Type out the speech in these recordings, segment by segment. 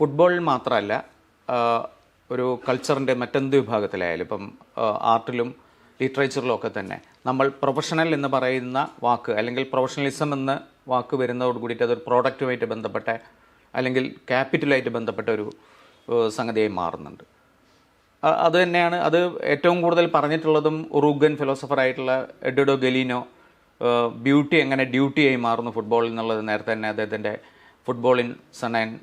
ഫുട്ബോളിൽ മാത്രമല്ല ഒരു കൾച്ചറിന്റെ മറ്റെന്ത് വിഭാഗത്തിലായാലും ഇപ്പം ആർട്ടിലും ലിറ്ററേച്ചറിലും ഒക്കെ തന്നെ നമ്മൾ പ്രൊഫഷണൽ എന്ന് പറയുന്ന വാക്ക് അല്ലെങ്കിൽ പ്രൊഫഷണലിസം എന്ന വാക്ക് വരുന്നതോട് കൂടിയിട്ട് അതൊരു പ്രോഡക്റ്റുമായിട്ട് ബന്ധപ്പെട്ട അല്ലെങ്കിൽ ക്യാപിറ്റലായിട്ട് ബന്ധപ്പെട്ട ഒരു സംഗതിയായി മാറുന്നുണ്ട്. അത് തന്നെയാണ് അത് ഏറ്റവും കൂടുതൽ പറഞ്ഞിട്ടുള്ളതും ഉറുഗൻ ഫിലോസഫറായിട്ടുള്ള എഡ്ഡോ ഗലീനോ ബ്യൂട്ടി എങ്ങനെ ഡ്യൂട്ടിയായി മാറുന്നു ഫുട്ബോളിൽ എന്നുള്ളത് നേരത്തെ തന്നെ അദ്ദേഹത്തിന്റെ football in sun and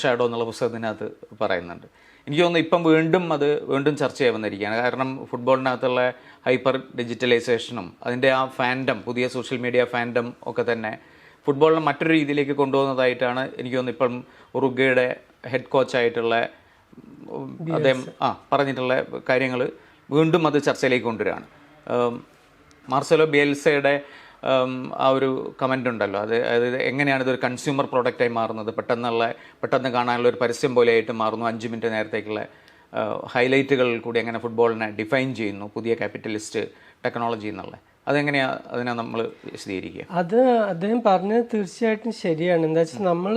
shadow എന്നുള്ള പുസ്തകത്തിനകത്ത് പറയുന്നുണ്ട്. എനിക്ക് തോന്നുന്നു ഇപ്പം വീണ്ടും അത് വീണ്ടും ചർച്ച ചെയ്യാൻ വന്നിരിക്കുകയാണ്. കാരണം ഫുട്ബോളിനകത്തുള്ള ഹൈപ്പർ ഡിജിറ്റലൈസേഷനും അതിന്റെ ആ ഫാൻഡം പുതിയ സോഷ്യൽ മീഡിയ ഫാൻഡം ഒക്കെ തന്നെ ഫുട്ബോളിനെ മറ്റൊരു രീതിയിലേക്ക് കൊണ്ടുപോകുന്നതായിട്ടാണ് എനിക്ക് തോന്നുന്നു ഇപ്പം ഉറുഗയുടെ ഹെഡ് കോച്ചായിട്ടുള്ള അദ്ദേഹം ആ പറഞ്ഞിട്ടുള്ള കാര്യങ്ങൾ വീണ്ടും അത് ചർച്ചയിലേക്ക് കൊണ്ടുവരികയാണ്. മാർസലോ ബിയൽസയുടെ ആ ഒരു കമന്റ് ഉണ്ടല്ലോ. അത് അതായത് എങ്ങനെയാണ് ഇതൊരു കൺസ്യൂമർ പ്രോഡക്റ്റായി മാറുന്നത്? പെട്ടെന്നുള്ള പെട്ടെന്ന് കാണാനുള്ള ഒരു പരസ്യം പോലെയായിട്ട് മാറുന്നു. അഞ്ച് മിനിറ്റ് നേരത്തേക്കുള്ള ഹൈലൈറ്റുകൾ കൂടി എങ്ങനെ ഫുട്ബോളിനെ ഡിഫൈൻ ചെയ്യുന്നു? പുതിയ ക്യാപിറ്റലിസ്റ്റ് ടെക്നോളജി എന്നുള്ള. അതെങ്ങനെയാണ് അതിനെ നമ്മൾ വിശദീകരിക്കുക? അത് അദ്ദേഹം പറഞ്ഞത് തീർച്ചയായിട്ടും ശരിയാണ്. എന്താ വെച്ചാൽ നമ്മൾ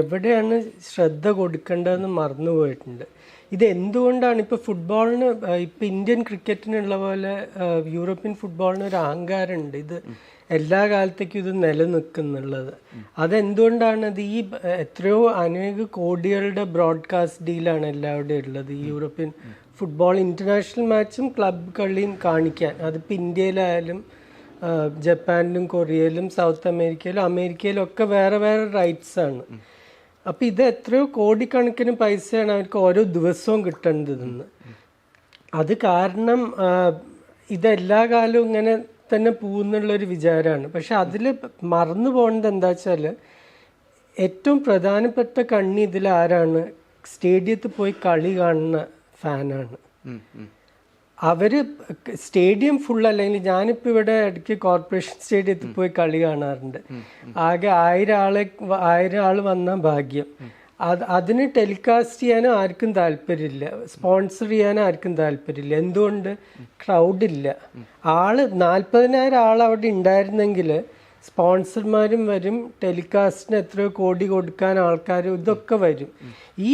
എവിടെയാണ് ശ്രദ്ധ കൊടുക്കേണ്ടതെന്ന് മറന്നുപോയിട്ടുണ്ട് ഇത് എന്തുകൊണ്ടാണ് ഇപ്പോൾ ഫുട്ബോളിന് ഇപ്പോൾ ഇന്ത്യൻ ക്രിക്കറ്റിനുള്ള പോലെ യൂറോപ്യൻ ഫുട്ബോളിന് ഒരു അഹങ്കാരമുണ്ട്? ഇത് എല്ലാ കാലത്തേക്കും ഇത് നിലനിൽക്കുന്നുള്ളത്. അതെന്തുകൊണ്ടാണ് അത് ഈ എത്രയോ അനേക കോടികളുടെ ബ്രോഡ്കാസ്റ്റ് ഡീലാണ് എല്ലാവരുടെയും ഉള്ളത്. ഈ യൂറോപ്യൻ ഫുട്ബോൾ ഇന്റർനാഷണൽ മാച്ചും ക്ലബ് കളിയും കാണിക്കാൻ. അതിപ്പോൾ ഇന്ത്യയിലായാലും ജപ്പാനിലും കൊറിയയിലും സൗത്ത് അമേരിക്കയിലും അമേരിക്കയിലും ഒക്കെ വേറെ വേറെ റൈറ്റ്സ് ആണ്. അപ്പൊ ഇത് എത്രയോ കോടിക്കണക്കിന് പൈസയാണ് അവർക്ക് ഓരോ ദിവസവും കിട്ടേണ്ടതെന്ന് അത് കാരണം ഇതെല്ലാ കാലവും ഇങ്ങനെ തന്നെ പോകുന്നുള്ളൊരു വിചാരമാണ് പക്ഷെ അതിൽ മറന്നു പോകേണ്ടത് എന്താ വെച്ചാൽ ഏറ്റവും പ്രധാനപ്പെട്ട കണ്ണി ഇതിൽ ആരാണ് സ്റ്റേഡിയത്തിൽ പോയി കളി കാണുന്ന ഫാനാണ്. അവർ സ്റ്റേഡിയം ഫുൾ അല്ലെങ്കിൽ ഞാനിപ്പോ ഇവിടെ ഇടയ്ക്ക് കോർപ്പറേഷൻ സ്റ്റേഡിയത്തിൽ പോയി കളി കാണാറുണ്ട്. ആകെ ആയിരം ആളെ ആയിരം ആൾ വന്ന ഭാഗ്യം. അത് അതിന് ടെലികാസ്റ്റ് ചെയ്യാനും ആർക്കും താല്പര്യമില്ല. സ്പോൺസർ ചെയ്യാനും ആർക്കും താല്പര്യമില്ല. എന്തുകൊണ്ട്? ക്രൗഡില്ല ആൾ നാൽപ്പതിനായിരം ആൾ അവിടെ ഉണ്ടായിരുന്നെങ്കിൽ സ്പോൺസർമാരും വരും ടെലികാസ്റ്റിന് എത്രയോ കോടി കൊടുക്കാൻ ആൾക്കാർ ഇതൊക്കെ വരും. ഈ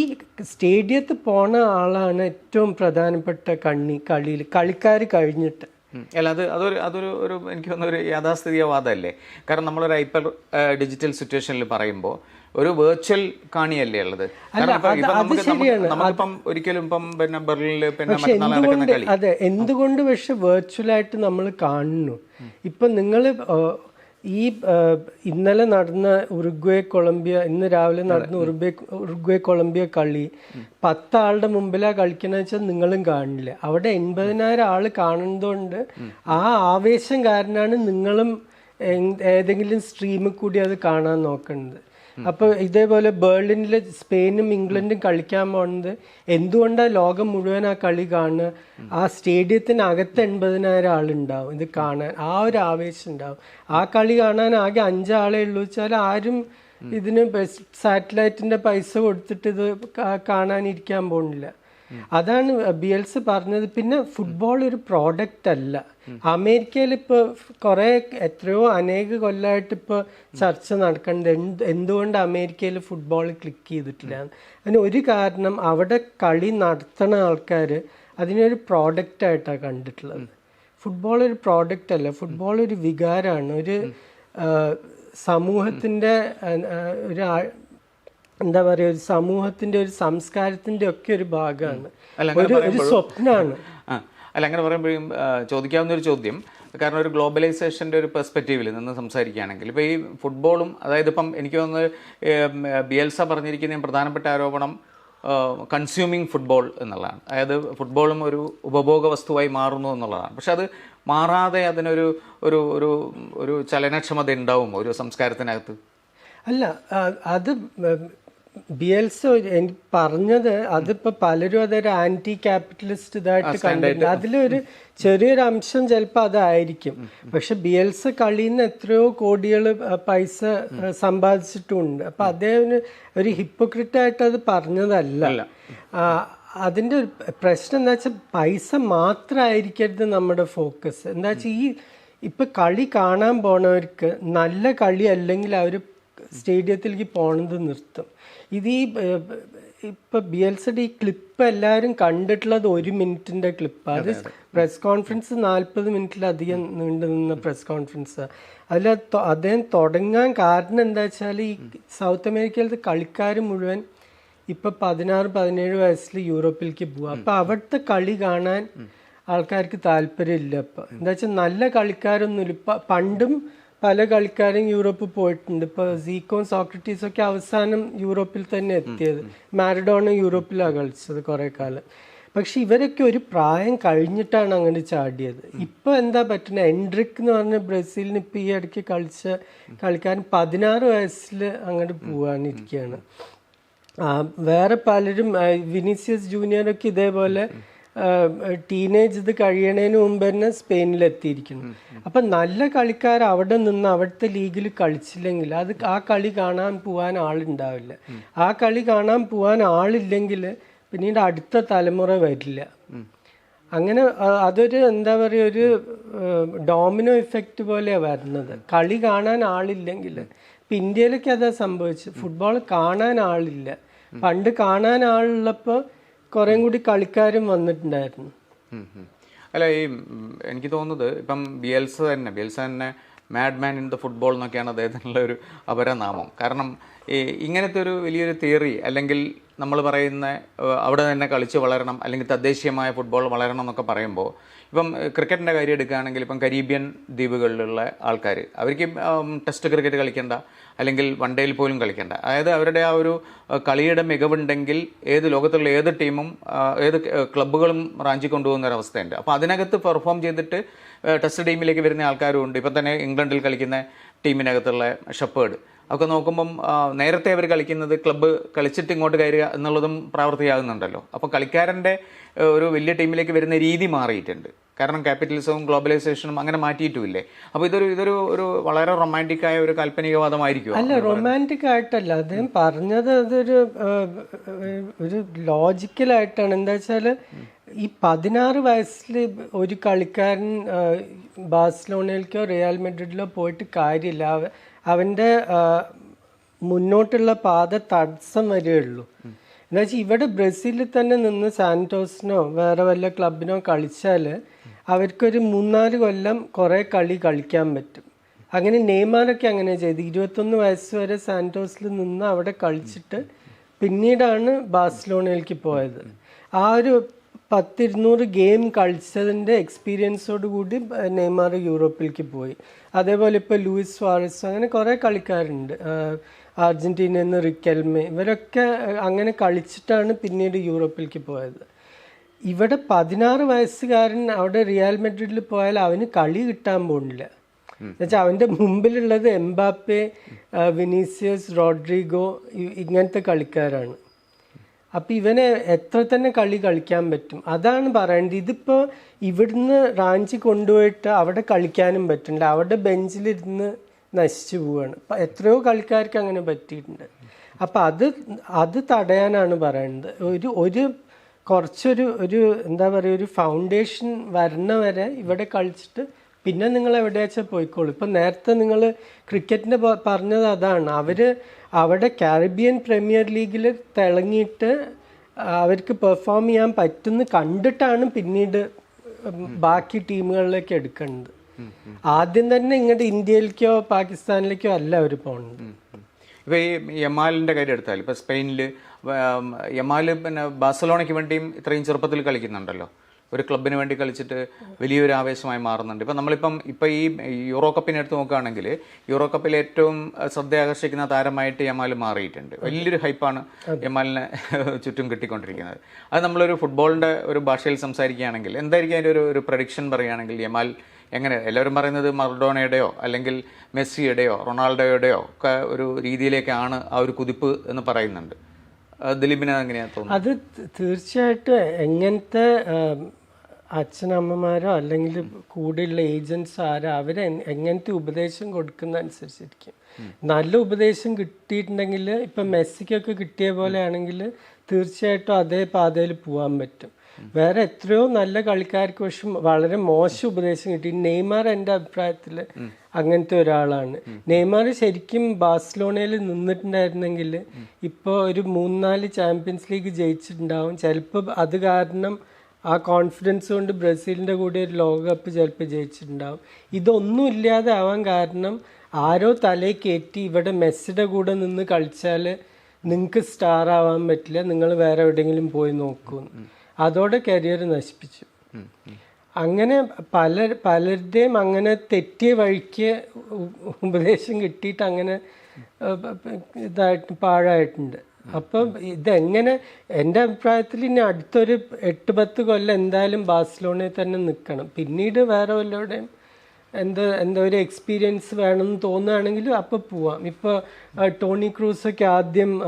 സ്റ്റേഡിയത്തിൽ പോണ ആളാണ് ഏറ്റവും പ്രധാനപ്പെട്ട കണ്ണി കളിയിൽ കളിക്കാർ കഴിഞ്ഞിട്ട്. അല്ല അത് അതൊരു അതൊരു ഒരു എനിക്ക് തോന്നുന്ന ഒരു യാഥാസ്ഥിതിക വാദമല്ലേ? കാരണം നമ്മളൊരു ഹൈപ്പർ ഡിജിറ്റൽ സിറ്റുവേഷനിൽ പറയുമ്പോൾ ഒരു വെർച്വൽ കാണിയല്ലേ ഉള്ളത്? നമുക്കിപ്പം ഒരിക്കലും ഇപ്പം പിന്നെ ബെർലിനിൽ പിന്നെ അതെ എന്തുകൊണ്ട് പക്ഷെ വെർച്വലായിട്ട് നമ്മൾ കാണുന്നു? ഇപ്പം നിങ്ങൾ ഈ ഇന്നലെ നടന്ന ഉറുഗ്വേ കൊളംബിയ ഇന്ന് രാവിലെ നടന്ന ഉറുഗ്വേ ഉറുഗ്വേ കൊളംബിയ കളി പത്താളുടെ മുമ്പിലാ കളിക്കണ വെച്ചാൽ നിങ്ങളും കാണില്ല. അവിടെ എൺപതിനായിരം ആൾ കാണുന്നതുകൊണ്ട് ആ ആവേശം കാരണമാണ് നിങ്ങളും ഏതെങ്കിലും സ്ട്രീമിൽ കൂടി അത് കാണാൻ നോക്കുന്നത്. അപ്പൊ ഇതേപോലെ ബേർലിനിൽ സ്പെയിനും ഇംഗ്ലണ്ടും കളിക്കാൻ പോകുന്നത് എന്തുകൊണ്ടാണ് ലോകം മുഴുവൻ ആ കളി കാണുക? ആ സ്റ്റേഡിയത്തിനകത്ത് എൺപതിനായിരം ആളുണ്ടാവും. ഇത് കാണാൻ ആ ഒരു ആവേശം ഉണ്ടാവും. ആ കളി കാണാൻ ആകെ അഞ്ചാളെ ഉള്ളൂ വെച്ചാൽ ആരും ഇതിന് സാറ്റലൈറ്റിന്റെ പൈസ കൊടുത്തിട്ട് ഇത് കാണാനിരിക്കാൻ പോകുന്നില്ല. അതാണ് ബിയൽസ് പറഞ്ഞത്. പിന്നെ ഫുട്ബോൾ ഒരു പ്രോഡക്റ്റ് അല്ല. അമേരിക്കയിൽ ഇപ്പൊ കുറെ എത്രയോ അനേക കൊല്ലമായിട്ട് ഇപ്പൊ ചർച്ച നടക്കേണ്ടത് എന്ത് എന്തുകൊണ്ട് അമേരിക്കയിൽ ഫുട്ബോൾ ക്ലിക്ക് ചെയ്തിട്ടില്ല? അതിന് ഒരു കാരണം അവിടെ കളി നടത്തണ ആൾക്കാർ അതിനൊരു പ്രോഡക്റ്റ് ആയിട്ടാണ് കണ്ടിട്ടുള്ളത്. ഫുട്ബോൾ ഒരു പ്രോഡക്റ്റ് അല്ല. ഫുട്ബോൾ ഒരു വികാരമാണ്. ഒരു സമൂഹത്തിന്റെ ഒരു എന്താ പറയുക ഒരു സമൂഹത്തിന്റെ ഒരു സംസ്കാരത്തിന്റെ ഒക്കെ ഒരു ഭാഗമാണ്. ഒരു സ്വപ്നമാണ് അല്ല അങ്ങനെ പറയുമ്പോഴും ചോദിക്കാവുന്ന ഒരു ചോദ്യം. കാരണം ഒരു ഗ്ലോബലൈസേഷന്റെ ഒരു പെർസ്പെക്റ്റീവിൽ നിന്ന് സംസാരിക്കുകയാണെങ്കിൽ ഇപ്പോൾ ഈ ഫുട്ബോളും അതായത് ഇപ്പം എനിക്ക് തോന്നുന്നത് ബിയൽസ പറഞ്ഞിരിക്കുന്ന പ്രധാനപ്പെട്ട ആരോപണം കൺസ്യൂമിങ് ഫുട്ബോൾ എന്നുള്ളതാണ്. അതായത് ഫുട്ബോളും ഒരു ഉപഭോഗ വസ്തുവായി മാറുന്നു എന്നുള്ളതാണ്. പക്ഷെ അത് മാറാതെ അതിനൊരു ഒരു ഒരു ഒരു ചലനക്ഷമത ഉണ്ടാവും ഒരു സംസ്കാരത്തിനകത്ത്? അല്ല അത് ബിയൽസ് പറഞ്ഞത് അതിപ്പോ പലരും അതൊരു ആന്റി ക്യാപിറ്റലിസ്റ്റ് ഇതായിട്ട് കണ്ടിട്ടുണ്ട്. അതിലൊരു ചെറിയൊരു അംശം ചിലപ്പോൾ അതായിരിക്കും. പക്ഷെ ബിയൽസ് കളിയിൽ നിന്ന് എത്രയോ കോടികൾ പൈസ സമ്പാദിച്ചിട്ടുണ്ട്. അപ്പൊ അദ്ദേഹം ഒരു ഹിപ്പോക്രിറ്റ് ആയിട്ട് അത് പറഞ്ഞതല്ല. അതിന്റെ ഒരു പ്രശ്നം എന്താ വെച്ചാൽ പൈസ മാത്രമായിരിക്കരുത് നമ്മുടെ ഫോക്കസ്. എന്താ വെച്ചാൽ ഈ ഇപ്പൊ കളി കാണാൻ പോണവർക്ക് നല്ല കളി അല്ലെങ്കിൽ അവർ സ്റ്റേഡിയത്തിലേക്ക് പോണത് നിർത്തും. ഇത് ഈ ഇപ്പൊ B L C D clip എല്ലാവരും കണ്ടിട്ടുള്ളത് ഒരു മിനിറ്റിന്റെ ക്ലിപ്പ്. അത് പ്രസ് കോൺഫറൻസ് നാൽപ്പത് മിനിറ്റിലധികം നീണ്ടു നിന്ന പ്രസ് കോൺഫറൻസ്. അതിൽ അദ്ദേഹം തുടങ്ങാൻ കാരണം എന്താ വെച്ചാൽ ഈ സൗത്ത് അമേരിക്കയിലത്തെ കളിക്കാർ മുഴുവൻ ഇപ്പൊ പതിനാറ് പതിനേഴ് വയസ്സിൽ യൂറോപ്പിലേക്ക് പോവുക അപ്പൊ അവിടുത്തെ കളി കാണാൻ ആൾക്കാർക്ക് താല്പര്യമില്ല ഇപ്പൊ. എന്താ വെച്ചാൽ നല്ല കളിക്കാരൊന്നും ഇല്ല പണ്ടും പല കളിക്കാരും യൂറോപ്പിൽ പോയിട്ടുണ്ട്. ഇപ്പൊ സീക്കോൺ സോക്രട്ടീസ് ഒക്കെ അവസാനം യൂറോപ്പിൽ തന്നെ എത്തിയത്. മാരഡോണ യൂറോപ്പിലാണ് കളിച്ചത് കുറെ കാലം. പക്ഷെ ഇവരൊക്കെ ഒരു പ്രായം കഴിഞ്ഞിട്ടാണ് അങ്ങനെ ചാടിയത്. ഇപ്പൊ എന്താ പറ്റുന്നത് എൻഡ്രിക് എന്ന് പറഞ്ഞ ബ്രസീലിന് ഇപ്പൊ ഈ ഇടയ്ക്ക് കളിച്ച കളിക്കാരൻ പതിനാറ് വയസ്സിൽ അങ്ങോട്ട് പോവാനിരിക്കുകയാണ് വേറെ പലരും വിനീസിയസ് ജൂനിയറൊക്കെ ഇതേപോലെ ടീനേജ് ഇത് കഴിയണതിന് മുമ്പ് തന്നെ സ്പെയിനിൽ എത്തിയിരിക്കുന്നു അപ്പൊ നല്ല കളിക്കാർ അവിടെ നിന്ന് അവിടുത്തെ ലീഗിൽ കളിച്ചില്ലെങ്കിൽ അത് ആ കളി കാണാൻ പോവാൻ ആളുണ്ടാവില്ല. ആ കളി കാണാൻ പോവാൻ ആളില്ലെങ്കിൽ പിന്നീട് അടുത്ത തലമുറ വരില്ല. അങ്ങനെ അതൊരു എന്താ പറയുക ഒരു ഡോമിനോ ഇഫക്റ്റ് പോലെയാണ് വരുന്നത്. കളി കാണാൻ ആളില്ലെങ്കിൽ ഇപ്പം ഇന്ത്യയിലൊക്കെ അതാ സംഭവിച്ചത്. ഫുട്ബോൾ കാണാൻ ആളില്ല. പണ്ട് കാണാൻ ആളുള്ളപ്പോൾ കുറേം കൂടി കളിക്കാരും വന്നിട്ടുണ്ടായിരുന്നു. അല്ല ഈ എനിക്ക് തോന്നുന്നത് ഇപ്പം ബിയൽസ തന്നെ ബിയൽസ തന്നെ mad man in the football എന്നൊക്കെയാണ് അദ്ദേഹത്തിനുള്ള ഒരു അപരനാമം കാരണം ഇങ്ങനത്തെ ഒരു വലിയൊരു തിയറി അല്ലെങ്കിൽ നമ്മൾ പറയുന്ന അവിടെ തന്നെ കളിച്ച് വളരണം അല്ലെങ്കിൽ തദ്ദേശീയമായ ഫുട്ബോൾ വളരണം എന്നൊക്കെ പറയുമ്പോൾ ഇപ്പം ക്രിക്കറ്റിന്റെ കാര്യം എടുക്കുകയാണെങ്കിൽ ഇപ്പം കരീബിയൻ ദ്വീപുകളിലുള്ള ആൾക്കാർ അവർക്ക് ടെസ്റ്റ് ക്രിക്കറ്റ് കളിക്കേണ്ട അല്ലെങ്കിൽ വൺ ഡേയിൽ പോലും കളിക്കേണ്ട. അതായത് അവരുടെ ആ ഒരു കളിയുടെ മികവുണ്ടെങ്കിൽ ഏത് ലോകത്തുള്ള ഏത് ടീമും ഏത് ക്ലബ്ബുകളും റാഞ്ചി കൊണ്ടുപോകുന്ന ഒരു അവസ്ഥയുണ്ട്. അപ്പോൾ അതിനകത്ത് പെർഫോം ചെയ്തിട്ട് ടെസ്റ്റ് ടീമിലേക്ക് വരുന്ന ആൾക്കാരും ഉണ്ട്. ഇപ്പം തന്നെ ഇംഗ്ലണ്ടിൽ കളിക്കുന്ന ടീമിനകത്തുള്ള ഷെപ്പേർഡ്. ഒക്കെ നോക്കുമ്പം നേരത്തെ അവർ കളിക്കുന്നത് ക്ലബ്ബ് കളിച്ചിട്ട് ഇങ്ങോട്ട് കയറുക എന്നുള്ളതും പ്രാവർത്തികമാകുന്നുണ്ടല്ലോ. അപ്പോൾ കളിക്കാരന്റെ ഒരു വലിയ ടീമിലേക്ക് വരുന്ന രീതി മാറിയിട്ടുണ്ട്. കാരണം ക്യാപിറ്റലിസവും ഗ്ലോബലൈസേഷനും അങ്ങനെ മാറ്റിയിട്ടുമില്ലേ? അപ്പോൾ ഇതൊരു ഇതൊരു ഒരു വളരെ റൊമാന്റിക് ആയ ഒരു കാൽപ്പനികവാദമായിരിക്കും. അല്ല റൊമാന്റിക് ആയിട്ടല്ല അദ്ദേഹം പറഞ്ഞത് അതൊരു ഒരു ലോജിക്കലായിട്ടാണ് എന്താ വെച്ചാൽ ഈ പതിനാറ് വയസ്സിൽ ഒരു കളിക്കാരൻ ബാഴ്സലോണയിലേക്കോ റിയൽ മെഡ്രിഡിലോ പോയിട്ട് കാര്യമില്ല. അവ- അവന്റെ മുന്നോട്ടുള്ള പാത തടസ്സം വരികയുള്ളൂ എന്താ വെച്ചാൽ ഇവിടെ ബ്രസീലിൽ തന്നെ നിന്ന് സാന്റോസിനോ വേറെ വല്ല ക്ലബിനോ കളിച്ചാൽ അവർക്കൊരു മൂന്നാൽ കൊല്ലം കുറേ കളി കളിക്കാൻ പറ്റും. അങ്ങനെ നെയ്മാറൊക്കെ അങ്ങനെ ചെയ്ത്. ഇരുപത്തൊന്ന് വയസ്സ് വരെ സാന്റോസിൽ നിന്ന് അവിടെ കളിച്ചിട്ട് പിന്നീടാണ് ബാഴ്സലോണയിലേക്ക് പോയത്. ആ ഒരു പത്തിരുന്നൂറ് ഗെയിം കളിച്ചതിന്റെ എക്സ്പീരിയൻസോട് കൂടി നെയ്മാർ യൂറോപ്പിലേക്ക് പോയി. അതേപോലെ ഇപ്പോൾ ലൂയിസ് സ്വാറസ് അങ്ങനെ കുറേ കളിക്കാരുണ്ട്. അർജന്റീനയിൽ നിന്ന് റിക്കൽമെ ഇവരൊക്കെ അങ്ങനെ കളിച്ചിട്ടാണ് പിന്നീട് യൂറോപ്പിലേക്ക് പോയത്. ഇവിടെ പതിനാറ് വയസ്സുകാരൻ അവിടെ റിയൽ മെഡ്രിഡിൽ പോയാൽ അവന് കളി കിട്ടാൻ പോകുന്നില്ല എന്നുവെച്ചാൽ അവന്റെ മുമ്പിലുള്ളത് എംബാപ്പെ വിനീസിയസ് റോഡ്രിഗോ ഇങ്ങനത്തെ കളിക്കാരാണ്. അപ്പം ഇവനെ എത്ര തന്നെ കളി കളിക്കാൻ പറ്റും. അതാണ് പറയേണ്ടത്. ഇതിപ്പോൾ ഇവിടുന്ന് റാഞ്ചി കൊണ്ടുപോയിട്ട് അവിടെ കളിക്കാനും പറ്റുന്നുണ്ട് അവിടെ ബെഞ്ചിലിരുന്ന് നശിച്ചു പോവാണ്. എത്രയോ കളിക്കാർക്ക് അങ്ങനെ പറ്റിയിട്ടുണ്ട്. അപ്പം അത് അത് തടയാനാണ് പറയുന്നത് ഒരു ഒരു കുറച്ചൊരു ഒരു എന്താ പറയുക ഒരു ഫൗണ്ടേഷൻ വരണ വരെ ഇവിടെ കളിച്ചിട്ട് പിന്നെ നിങ്ങൾ എവിടെയാച്ചാൽ പോയിക്കോളൂ. ഇപ്പം നേരത്തെ നിങ്ങൾ ക്രിക്കറ്റിന്റെ പറഞ്ഞത് അതാണ്. അവർ അവിടെ കാരിബിയൻ പ്രീമിയർ ലീഗിൽ തിളങ്ങിയിട്ട് അവർക്ക് പെർഫോം ചെയ്യാൻ പറ്റുന്ന കണ്ടിട്ടാണ് പിന്നീട് ബാക്കി ടീമുകളിലേക്ക് എടുക്കുന്നത്. ആദ്യം തന്നെ ഇങ്ങോട്ട് ഇന്ത്യയിലേക്കോ പാകിസ്ഥാനിലേക്കോ അല്ല അവർ പോകുന്നത് ഇപ്പോൾ ഈ യമാലിന്റെ കാര്യം എടുത്താൽ ഇപ്പോൾ സ്പെയിനിൽ യമാൽ പിന്നെ ബാഴ്സലോണയ്ക്ക് വേണ്ടിയും ഇത്രയും ചെറുപ്പത്തിൽ കളിക്കുന്നുണ്ടല്ലോ. ഒരു ക്ലബിന് വേണ്ടി കളിച്ചിട്ട് വലിയൊരു ആവേശമായി മാറുന്നുണ്ട്. ഇപ്പം നമ്മളിപ്പം ഇപ്പം ഈ യൂറോ കപ്പിനെ എടുത്ത് നോക്കുകയാണെങ്കിൽ യൂറോ കപ്പിൽ ഏറ്റവും ശ്രദ്ധയാകർഷിക്കുന്ന താരമായിട്ട് യമാൽ മാറിയിട്ടുണ്ട്. വലിയൊരു ഹൈപ്പാണ് യമാലിനെ ചുറ്റും കിട്ടിക്കൊണ്ടിരിക്കുന്നത്. അത് നമ്മളൊരു ഫുട്ബോളിന്റെ ഒരു ഭാഷയിൽ സംസാരിക്കുകയാണെങ്കിൽ എന്തായിരിക്കും അതിന്റെ ഒരു ഒരു പ്രഡിക്ഷൻ പറയുകയാണെങ്കിൽ യമാൽ എങ്ങനെ? എല്ലാവരും പറയുന്നത് മറഡോണയുടെയോ അല്ലെങ്കിൽ മെസ്സിയുടെയോ റൊണാൾഡോയുടെയോ ഒക്കെ ഒരു രീതിയിലേക്കാണ് ആ ഒരു കുതിപ്പ് എന്ന് പറയുന്നുണ്ട്. ദിലീപിനെ എങ്ങനെയാണ് തോന്നുന്നത്? അത് തീർച്ചയായിട്ടും എങ്ങനത്തെ അച്ഛനമ്മമാരോ അല്ലെങ്കിൽ കൂടെയുള്ള ഏജൻസ് ആരോ അവരെ എങ്ങനത്തെ ഉപദേശം കൊടുക്കുന്ന അനുസരിച്ചിരിക്കും നല്ല ഉപദേശം കിട്ടിയിട്ടുണ്ടെങ്കിൽ ഇപ്പം മെസ്സിക്കൊക്കെ കിട്ടിയ പോലെ ആണെങ്കിൽ തീർച്ചയായിട്ടും അതേ പാതയിൽ പോകാൻ പറ്റും. വേറെ എത്രയോ നല്ല കളിക്കാർക്ക് പക്ഷെ വളരെ മോശം ഉപദേശം കിട്ടി. നെയ്മാർ എന്റെ അഭിപ്രായത്തിൽ അങ്ങനത്തെ ഒരാളാണ്. നെയ്മാർ ശരിക്കും ബാഴ്സലോണയിൽ നിന്നിട്ടുണ്ടായിരുന്നെങ്കിൽ ഇപ്പോൾ ഒരു മൂന്നാൽ ചാമ്പ്യൻസ് ലീഗ് ജയിച്ചിട്ടുണ്ടാവും. ചിലപ്പോൾ അത് കാരണം ആ കോൺഫിഡൻസ് കൊണ്ട് ബ്രസീലിന്റെ കൂടെ ഒരു ലോകകപ്പ് ചിലപ്പോൾ ജയിച്ചിട്ടുണ്ടാവും. ഇതൊന്നും ഇല്ലാതെ ആവാൻ കാരണം ആരോ തലയിൽ കയറ്റി ഇവിടെ മെസ്സിയുടെ കൂടെ നിന്ന് കളിച്ചാൽ നിങ്ങൾക്ക് സ്റ്റാർ ആവാൻ പറ്റില്ല. നിങ്ങൾ വേറെ എവിടെയെങ്കിലും പോയി നോക്കുമെന്ന് അതോടെ കരിയർ നശിപ്പിച്ചു. അങ്ങനെ പല പലരുടെയും അങ്ങനെ തെറ്റിയ വഴിക്ക് ഉപദേശം കിട്ടിയിട്ട് അങ്ങനെ ഇതായിട്ട് പാഴായിട്ടുണ്ട്. അപ്പം ഇതെങ്ങനെ എന്റെ അഭിപ്രായത്തിൽ ഇനി അടുത്തൊരു എട്ട് പത്ത് കൊല്ലം എന്തായാലും ബാഴ്സലോണയിൽ തന്നെ നിൽക്കണം. പിന്നീട് വേറെ വല്ലവരുടെയും എന്താ എന്താ ഒരു എക്സ്പീരിയൻസ് വേണമെന്ന് തോന്നുകയാണെങ്കിൽ അപ്പോൾ പോവാം. ഇപ്പോൾ ടോണി ക്രൂസൊക്കെ ആദ്യം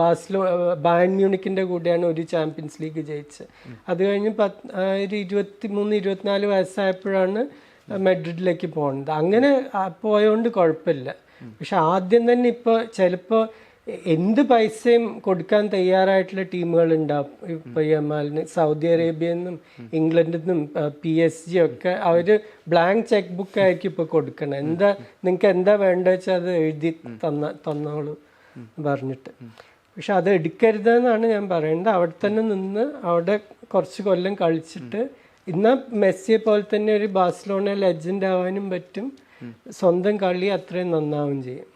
ബാസിലോ ബാൻ മ്യൂണിക്കിന്റെ കൂടെയാണ് ഒരു ചാമ്പ്യൻസ് ലീഗ് ജയിച്ചത്. അത് കഴിഞ്ഞ് പത്ത് ഒരു ഇരുപത്തി മൂന്ന് ഇരുപത്തിനാല് വയസ്സായപ്പോഴാണ് മെഡ്രിഡിലേക്ക് പോകുന്നത് അങ്ങനെ പോയതുകൊണ്ട് കുഴപ്പമില്ല. പക്ഷെ ആദ്യം തന്നെ ഇപ്പോൾ ചിലപ്പോൾ എന്ത് പൈസയും കൊടുക്കാൻ തയ്യാറായിട്ടുള്ള ടീമുകൾ ഉണ്ടാവും ഇപ്പൊ യമാലിന് സൗദി അറേബ്യയിൽ നിന്നും ഇംഗ്ലണ്ടിൽ നിന്നും പി എസ് ജി ഒക്കെ അവർ ബ്ലാങ്ക് ചെക്ക് ബുക്ക് ആയിരിക്കും ഇപ്പൊ കൊടുക്കണം. എന്താ നിങ്ങൾക്ക് എന്താ വേണ്ട വെച്ചാൽ അത് എഴുതി തന്ന തന്നോളൂ പറഞ്ഞിട്ട്. പക്ഷെ അത് എടുക്കരുതെന്നാണ് ഞാൻ പറയുന്നത്. അവിടെ തന്നെ നിന്ന് അവിടെ കുറച്ച് കൊല്ലം കളിച്ചിട്ട് ഇന്നാ മെസ്സിയെ പോലെ തന്നെ ഒരു ബാഴ്സലോണ ലെജൻഡ് ആവാനും പറ്റും. സ്വന്തം കളി അത്രയും നന്നാവും ചെയ്യും.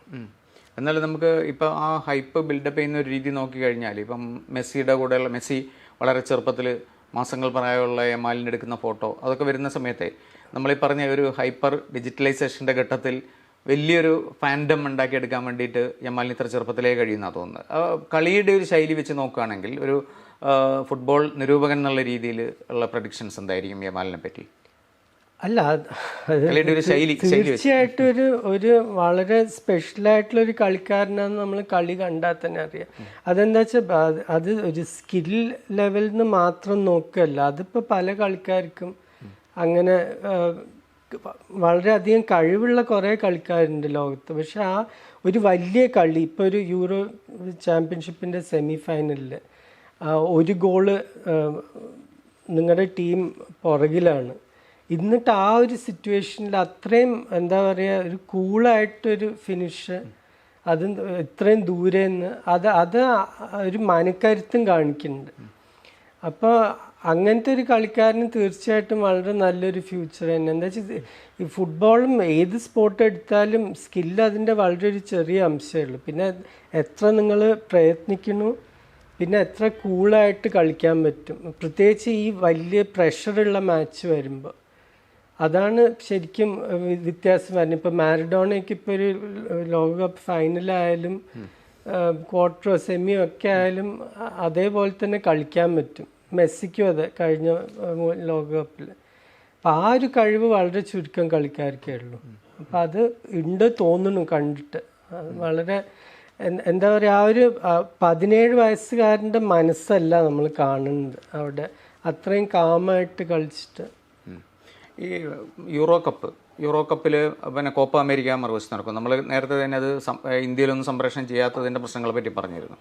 എന്നാലും നമുക്ക് ഇപ്പോൾ ആ ഹൈപ്പ് ബിൽഡപ്പ് ചെയ്യുന്ന ഒരു രീതി നോക്കിക്കഴിഞ്ഞാൽ ഇപ്പം മെസ്സിയുടെ കൂടെയുള്ള മെസ്സി വളരെ ചെറുപ്പത്തിൽ മാസങ്ങൾ പ്രായമുള്ള എമാലിന്റെ എടുക്കുന്ന ഫോട്ടോ അതൊക്കെ വരുന്ന സമയത്തെ നമ്മളീ പറഞ്ഞ ഒരു ഹൈപ്പർ ഡിജിറ്റലൈസേഷന്റെ ഘട്ടത്തിൽ വലിയൊരു ഫാൻഡം ഉണ്ടാക്കിയെടുക്കാൻ വേണ്ടിയിട്ട് യമാലിന് ഇത്ര ചെറുപ്പത്തിലേ കഴിയുന്ന തോന്നുന്നത്. കളിയുടെ ഒരു ശൈലി വെച്ച് നോക്കുകയാണെങ്കിൽ ഒരു ഫുട്ബോൾ നിരൂപകൻ എന്നുള്ള രീതിയിൽ ഉള്ള പ്രഡിക്ഷൻസ് എന്തായിരിക്കും യമാലിനെ പറ്റി? അല്ല തീർച്ചയായിട്ടും ഒരു ഒരു വളരെ സ്പെഷ്യൽ ആയിട്ടുള്ള ഒരു കളിക്കാരനാന്ന് നമ്മൾ കളി കണ്ടാൽ തന്നെ അറിയാം. അതെന്താ വെച്ചാൽ അത് ഒരു സ്കിൽ ലെവലിൽ നിന്ന് മാത്രം നോക്കുകയല്ല അതിപ്പോൾ പല കളിക്കാർക്കും അങ്ങനെ വളരെയധികം കഴിവുള്ള കുറേ കളിക്കാരുണ്ട് ലോകത്ത്. പക്ഷെ ആ ഒരു വലിയ കളി ഇപ്പോൾ ഒരു യൂറോ ചാമ്പ്യൻഷിപ്പിന്റെ സെമി ഫൈനലിൽ ഒരു ഗോൾ നിങ്ങളുടെ ടീം പുറകിലാണ്. എന്നിട്ട് ആ ഒരു സിറ്റുവേഷനിൽ അത്രയും എന്താ പറയുക ഒരു കൂളായിട്ടൊരു ഫിനിഷ് അത് ഇത്രയും ദൂരെ നിന്ന് അത് അത് ഒരു മനക്കരുത്തും കാണിക്കുന്നുണ്ട്. അപ്പോൾ അങ്ങനത്തെ ഒരു കളിക്കാരന് തീർച്ചയായിട്ടും വളരെ നല്ലൊരു ഫ്യൂച്ചർ തന്നെ. എന്താ വെച്ചാൽ ഈ ഫുട്ബോളും ഏത് സ്പോർട്ട് എടുത്താലും സ്കില്ല് അതിന്റെ വളരെ ഒരു ചെറിയ അംശമേ ഉള്ളൂ. പിന്നെ എത്ര നിങ്ങൾ പ്രയത്നിക്കുന്നു പിന്നെ എത്ര കൂളായിട്ട് കളിക്കാൻ പറ്റും. പ്രത്യേകിച്ച് ഈ വലിയ പ്രഷറുള്ള മാച്ച് വരുമ്പോൾ അതാണ് ശരിക്കും വ്യത്യാസം വരുന്നത്. ഇപ്പോൾ മാരഡോണയ്ക്ക് ഇപ്പോൾ ഒരു ലോകകപ്പ് ഫൈനലായാലും ക്വാർട്ടറോ സെമിയോ ഒക്കെ ആയാലും അതേപോലെ തന്നെ കളിക്കാൻ പറ്റും. മെസ്സിക്കും അതെ കഴിഞ്ഞ ലോകകപ്പിൽ. അപ്പം ആ ഒരു കഴിവ് വളരെ ചുരുക്കം കളിക്കാർക്കേ ഉള്ളൂ. അപ്പം അത് ഉണ്ട് തോന്നുന്നു കണ്ടിട്ട്. വളരെ എന്താ പറയുക ആ ഒരു പതിനേഴ് വയസ്സുകാരന്റെ മനസ്സല്ല നമ്മൾ കാണുന്നത്. അവിടെ അത്രയും കാമായിട്ട് കളിച്ചിട്ട്. ഈ യൂറോ കപ്പ് യൂറോ കപ്പിൽ പിന്നെ കോപ്പ അമേരിക്ക മറുവശത്ത് നടക്കും. നമ്മൾ നേരത്തെ തന്നെ അത് ഇന്ത്യയിലൊന്നും സംപ്രേഷണം ചെയ്യാത്തതിന്റെ പ്രശ്നങ്ങളെ പറ്റി പറഞ്ഞിരുന്നു.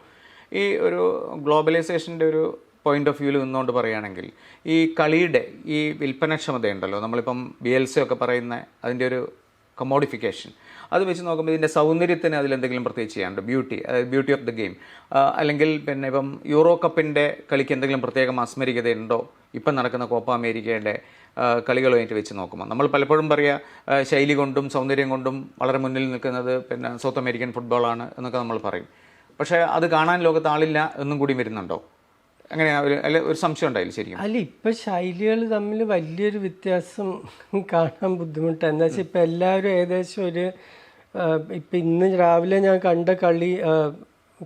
ഈ ഒരു ഗ്ലോബലൈസേഷന്റെ ഒരു പോയിന്റ് ഓഫ് വ്യൂവിൽ നിന്നുകൊണ്ട് പറയുകയാണെങ്കിൽ ഈ കളിയുടെ ഈ വിൽപ്പനക്ഷമതയുണ്ടല്ലോ. നമ്മളിപ്പം ബി എൽ സി ഒക്കെ പറയുന്ന അതിന്റെ ഒരു കമോഡിഫിക്കേഷൻ അത് വെച്ച് നോക്കുമ്പോൾ ഇതിന്റെ സൗന്ദര്യത്തിന് അതിലെന്തെങ്കിലും പ്രത്യേകിച്ച് ചെയ്യാനുണ്ട്? Beauty beauty of the game അല്ലെങ്കിൽ പിന്നെ ഇപ്പം യൂറോ കപ്പിന്റെ കളിക്ക് എന്തെങ്കിലും പ്രത്യേക മാസ്മരികതയുണ്ടോ ഇപ്പം നടക്കുന്ന കോപ്പ അമേരിക്കയുടെ കളികളുമായിട്ട് വെച്ച് നോക്കുമ്പോൾ നമ്മൾ പലപ്പോഴും പറയുക ശൈലി കൊണ്ടും സൗന്ദര്യം കൊണ്ടും വളരെ മുന്നിൽ നിൽക്കുന്നത് പിന്നെ സൗത്ത് അമേരിക്കൻ ഫുട്ബോളാണ് എന്നൊക്കെ നമ്മൾ പറയും. പക്ഷേ അത് കാണാൻ ലോകത്ത് ആളില്ല എന്നും കൂടി വരുന്നുണ്ടോ? ഒരു സംശയം ഉണ്ടായില്ല ശരിക്കും? അല്ല ഇപ്പൊ ശൈലികൾ തമ്മിൽ വലിയൊരു വ്യത്യാസം കാണാൻ ബുദ്ധിമുട്ടാണ് എന്താ വെച്ചാൽ ഇപ്പൊ എല്ലാവരും ഏകദേശം ഒരു ഇപ്പൊ ഇന്ന് രാവിലെ ഞാൻ കണ്ട കളി